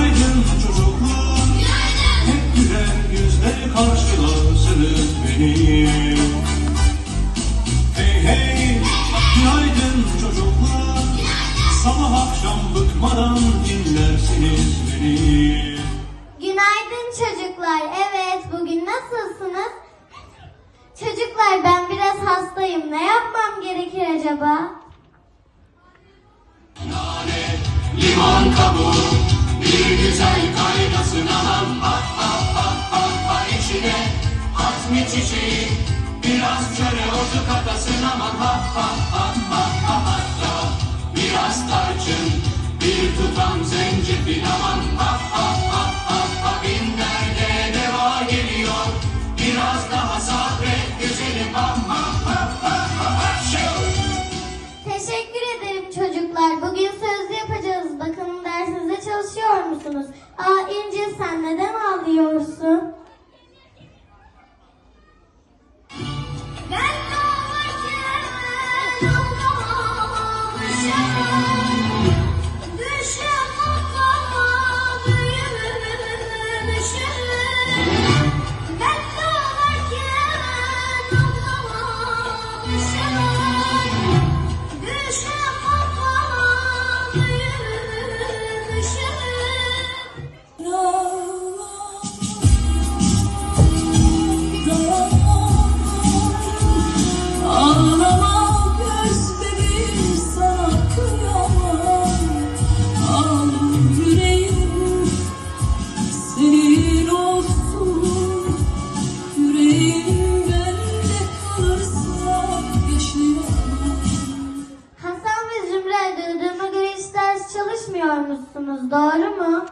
Günaydın çocuklar Hep güler yüzle karşılarsınız beni Hey hey Günaydın çocuklar Sabah akşam bıkmadan dinlersiniz beni Günaydın çocuklar. Evet, bugün nasılsınız? Çocuklar ben biraz hastayım. Ne yapmam gerekir acaba? Limon kabuğu güzel kaynasın anam Ah ah ah ah ah içine at çiçeği. Biraz çöre otu katasın aman ha ha sen neden Hasan ve Zümra duyduğuma göre hiç ders çalışmıyormuşsunuz, doğru mu?